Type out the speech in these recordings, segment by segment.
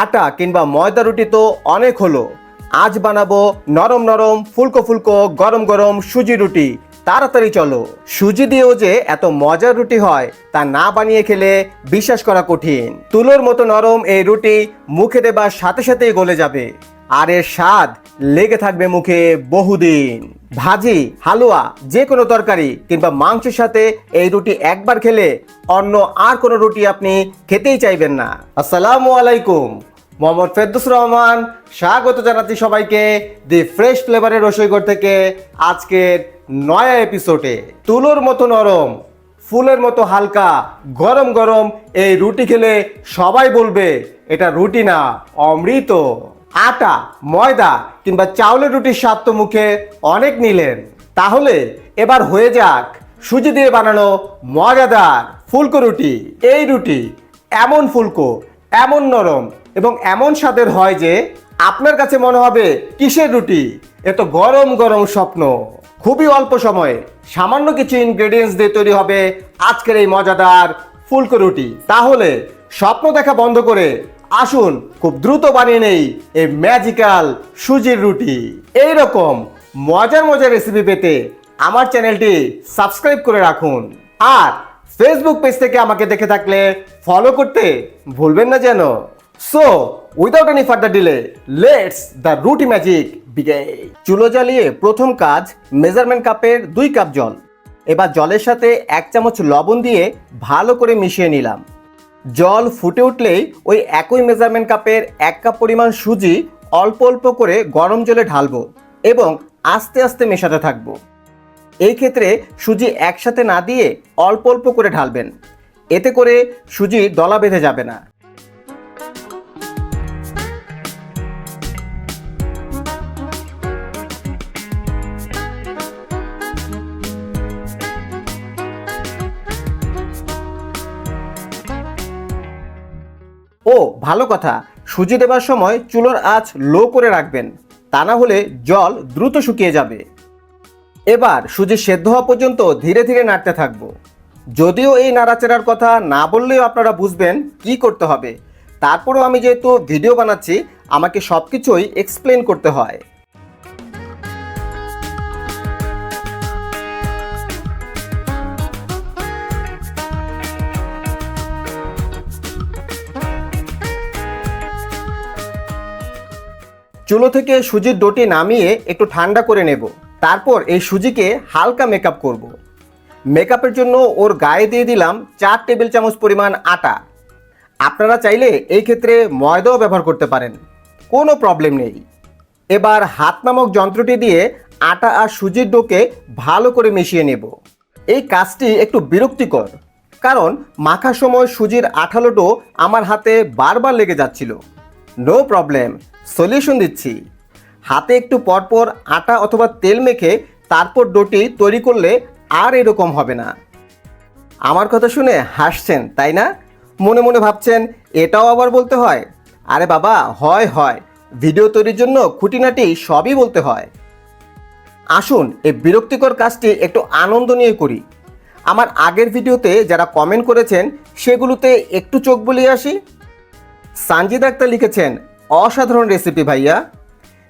আটা কিংবা ময়দা রুটি তো অনেক হলো। আজ বানাবো নরম নরম ফুলকো ফুলকো গরম গরম সুজি রুটি। তাড়াতাড়ি চলো। সুজি দিয়েও যে এত মজার রুটি হয়, তা না বানিয়ে খেলে বিশ্বাস করা কঠিন। তুলোর মতো নরম এই রুটি মুখে দেবার সাথে সাথেই গলে যাবে। আর এর স্বাদ লেগে থাকবে মুখে বহুদিন। ভাজি, হালুয়া যে কোনো তরকারি কিংবা মাংসের সাথে এই রুটি একবার খেলে অন্য আর কোনো রুটি আপনি খেতেই চাইবেন না। আসসালামু আলাইকুম। মোহাম্মদ ফেরদুস রহমান, স্বাগত জানাচ্ছি সবাইকে দি ফ্রেশ ফ্লেভারের রসইগড় থেকে আজকের নয়া এপিসোডে। তুলোর মতো নরম, ফুলের মতো হালকা, গরম গরম এই রুটি খেলে সবাই বলবে, এটা রুটি না, অমৃত। আটা, ময়দা কিংবা চাউলের রুটির স্বাদ তো মুখে অনেক নিলেন। তাহলে এবার হয়ে যাক সুজি দিয়ে বানানো মজাদার ফুলকো রুটি। এই রুটি এমন ফুলকো, এমন নরম এবং এমন স্বাদের হয় যে আপনার কাছে মনে হবে, কিসের রুটি? এ তো গরম গরম স্বপ্ন। খুবই অল্প সময়ে সামান্য কিছু ইনগ্রেডিয়েন্টস দিয়ে তৈরি হবে আজকের এই মজাদার ফুলকো রুটি। তাহলে স্বপ্ন দেখা বন্ধ করে আসুন, খুব দ্রুত বানিয়ে নেই এই ম্যাজিক্যাল সুজির রুটি। এই রকম মজার মজার রেসিপি পেতে আমার চ্যানেলটি সাবস্ক্রাইব করে রাখুন। আর ফেসবুক পেজ থেকে আমাকে দেখে থাকলে ফলো করতে ভুলবেন না যেন। So without any further delay let's the roti magic চুলো জ্বালিয়ে প্রথম কাজ মেজারমেন্ট কাপের দুই কাপ জল। এবার জলের সাথে এক চামচ লবণ দিয়ে ভালো করে মিশিয়ে নিলাম। জল ফুটে উঠলেই ওই একই মেজারমেন্ট কাপের এক কাপ পরিমাণ সুজি অল্প অল্প করে গরম জলে ঢালবো এবং আস্তে আস্তে মেশাতে থাকব। এই ক্ষেত্রে সুজি একসাথে না দিয়ে অল্প অল্প করে ঢালবেন। এতে করে সুজি দলা বেঁধে যাবে না। ও, ভালো কথা। সুজি দেবার সময় চুলোর আঁচ লো করে রাখবেন, তা না হলে জল দ্রুত শুকিয়ে যাবে। এবার সুজি সেদ্ধ হওয়া পর্যন্ত ধীরে ধীরে নাড়তে থাকব। যদিও এই নাড়াচাড়ার কথা না বললেও আপনারা বুঝবেন কি করতে হবে। তারপরেও আমি যেহেতু ভিডিও বানাচ্ছি, আমাকে সব কিছুই এক্সপ্লেন করতে হয়। চুলো থেকে সুজির ডোটি নামিয়ে একটু ঠান্ডা করে নেব। তারপর এই সুজিকে হালকা মেকআপ করব। মেকআপের জন্য ওর গায়ে দিয়ে দিলাম চার টেবিল চামচ পরিমাণ আটা। আপনারা চাইলে এই ক্ষেত্রে ময়দাও ব্যবহার করতে পারেন। কোনো প্রবলেম নেই। এবার হাত নামক যন্ত্রটি দিয়ে আটা আর সুজির ডোকে ভালো করে মিশিয়ে নেব। এই কাজটি একটু বিরক্তিকর, কারণ মাখার সময় সুজির আঠালো ডো আমার হাতে বারবার লেগে যাচ্ছিল। নো প্রবলেম সলিউশন দিচ্ছি। হাতে একটু পরপর আটা অথবা তেল মেখে তারপর ডোটি তৈরি করলে আর এরকম হবে না। আমার কথা শুনে হাসছেন, তাই না? মনে মনে ভাবছেন, এটাও আবার বলতে হয়? আরে বাবা, হয় হয়। ভিডিও তৈরির জন্য খুঁটিনাটি সবই বলতে হয়। আসুন, এই বিরক্তিকর কাজটি একটু আনন্দ নিয়ে করি। আমার আগের ভিডিওতে যারা কমেন্ট করেছেন, সেগুলোতে একটু চোখ বুলিয়ে আসি। সানজিদ আক্তার লিখেছেন অসাধারণ রেসিপি ভাইয়া।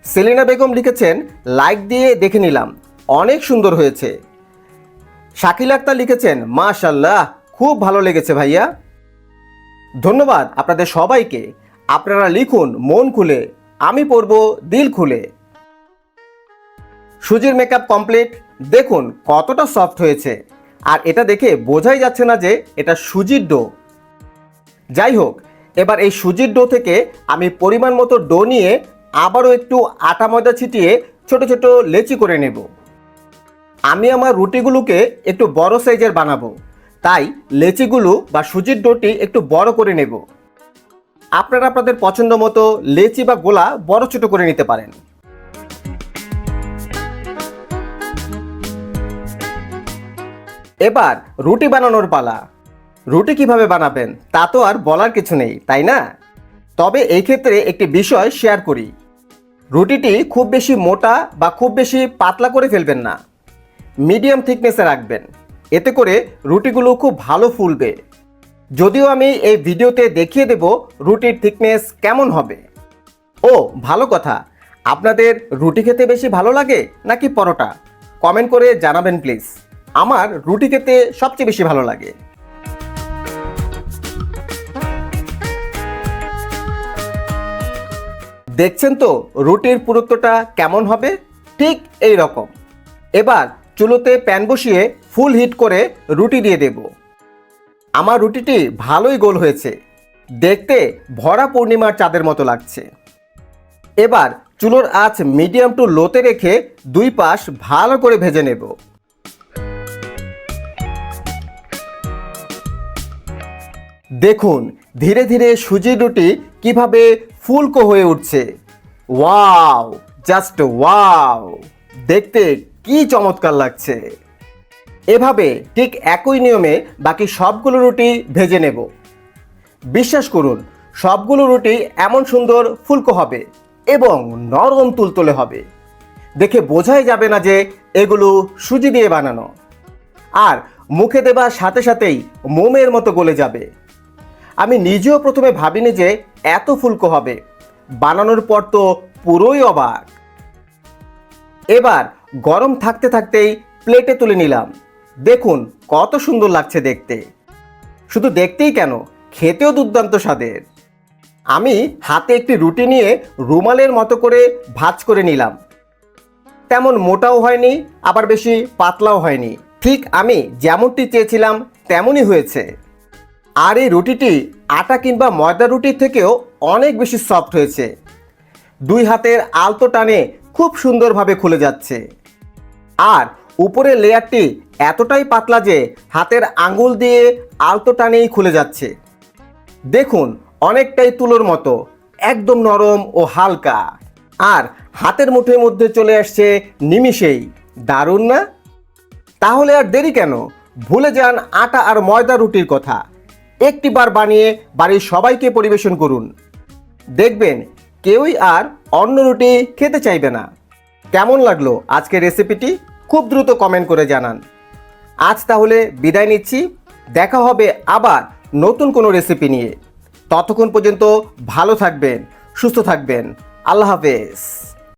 সেলিনা বেগম লিখেছেন লাইক দিয়ে দেখে নিলাম, অনেক সুন্দর হয়েছে। শাকিল আক্তার লিখেছেন মাশাল্লাহ খুব ভালো লেগেছে ভাইয়া। ধন্যবাদ আপনাদের সবাইকে। আপনারা লিখুন, মন খুলে, আমি পড়ব, দিল খুলে। সুজির মেকআপ কমপ্লিট দেখুন কতটা সফট হয়েছে। আর এটা দেখে বোঝাই যাচ্ছে না যে এটা সুজির ডো যাই হোক এবার এই সুজির ডো থেকে আমি পরিমাণ মতো ডো নিয়ে আবারও একটু আটা ময়দা ছিটিয়ে ছোট ছোট লেচি করে নেব। আমি আমার রুটিগুলোকে একটু বড় সাইজের বানাবো। তাই লেচিগুলো বা সুজির ডোটি একটু বড় করে নেব। আপনারা আপনাদের পছন্দ মতো লেচি বা গোলা বড় ছোট করে নিতে পারেন। এবার রুটি বানানোর পালা। রুটি কীভাবে বানাবেন, তা তো আর বলার কিছু নেই, তাই না? তবে এই ক্ষেত্রে একটি বিষয় শেয়ার করি। রুটিটি খুব বেশি মোটা বা খুব বেশি পাতলা করে ফেলবেন না। মিডিয়াম থিকনেসে রাখবেন। এতে করে রুটিগুলো খুব ভালো ফুলবে। যদিও আমি এই ভিডিওতে দেখিয়ে দেব রুটির থিকনেস কেমন হবে। ও, ভালো কথা। আপনাদের রুটি খেতে বেশি ভালো লাগে নাকি পরোটা? কমেন্ট করে জানাবেন প্লিজ আমার রুটি খেতে সবচেয়ে বেশি ভালো লাগে। দেখছেন তো রুটির পুরুত্বটা কেমন হবে? ঠিক এই রকম। এবার চুলোতে প্যান বসিয়ে ফুল হিট করে রুটি দিয়ে দেব। আমার রুটিটি ভালোই গোল হয়েছে। দেখতে ভরা পূর্ণিমার চাঁদের মতো লাগছে। এবার চুলোর আঁচ মিডিয়াম টু লোতে রেখে দুই পাশ ভালো করে ভেজে নেব। দেখুন, ধীরে ধীরে সুজির রুটি কীভাবে ফুলকো হয়ে উঠছে। Wow, just wow. দেখতে কি চমৎকার লাগছে। এভাবে ঠিক একই নিয়মে বাকি সবগুলো রুটি ভেজে নেব। বিশ্বাস করুন, সবগুলো রুটি এমন সুন্দর ফুলকো হবে এবং নরম তুলতুলে হবে। দেখে বোঝাই যাবে না যে এগুলো সুজি দিয়ে বানানো। আর মুখে দেবার সাথে সাথেই মোমের মতো গলে যাবে। আমি নিজেও প্রথমে ভাবিনি যে এত ফুলকো হবে। বানানোর পর তো পুরোই অবাক। এবার গরম থাকতে থাকতেই প্লেটে তুলে নিলাম। দেখুন কত সুন্দর লাগছে দেখতে। শুধু দেখতেই কেন, খেতেও দুর্দান্ত স্বাদের। আমি হাতে একটি রুটি নিয়ে রুমালের মতো করে ভাজ করে নিলাম। তেমন মোটাও হয়নি, আবার বেশি পাতলাও হয়নি। ঠিক আমি যেমনটি চেয়েছিলাম, তেমনই হয়েছে। আর এই রুটিটি আটা কিংবা ময়দা রুটির থেকেও অনেক বেশি সফট হয়েছে। দুই হাতের আলতো টানে খুব সুন্দরভাবে খুলে যাচ্ছে। আর উপরের লেয়ারটি এতটাই পাতলা যে হাতের আঙুল দিয়ে আলতো টানেই খুলে যাচ্ছে। দেখুন, অনেকটাই তুলোর মতো, একদম নরম ও হালকা। আর হাতের মুঠের মধ্যে চলে আসছে নিমিষেই। দারুণ না? তাহলে আর দেরি কেন? ভুলে যান আটা আর ময়দা রুটির কথা। একটিবার বানিয়ে বাড়ির সবাইকে পরিবেশন করুন। দেখবেন কেউই আর অন্য রুটি খেতে চাইবে না। কেমন লাগল আজকের রেসিপিটি খুব দ্রুত কমেন্ট করে জানান। আজ তাহলে বিদায় নিচ্ছি। দেখা হবে আবার নতুন কোনো রেসিপি নিয়ে। ততক্ষণ পর্যন্ত ভালো থাকবেন, সুস্থ থাকবেন। আল্লাহ হাফেজ।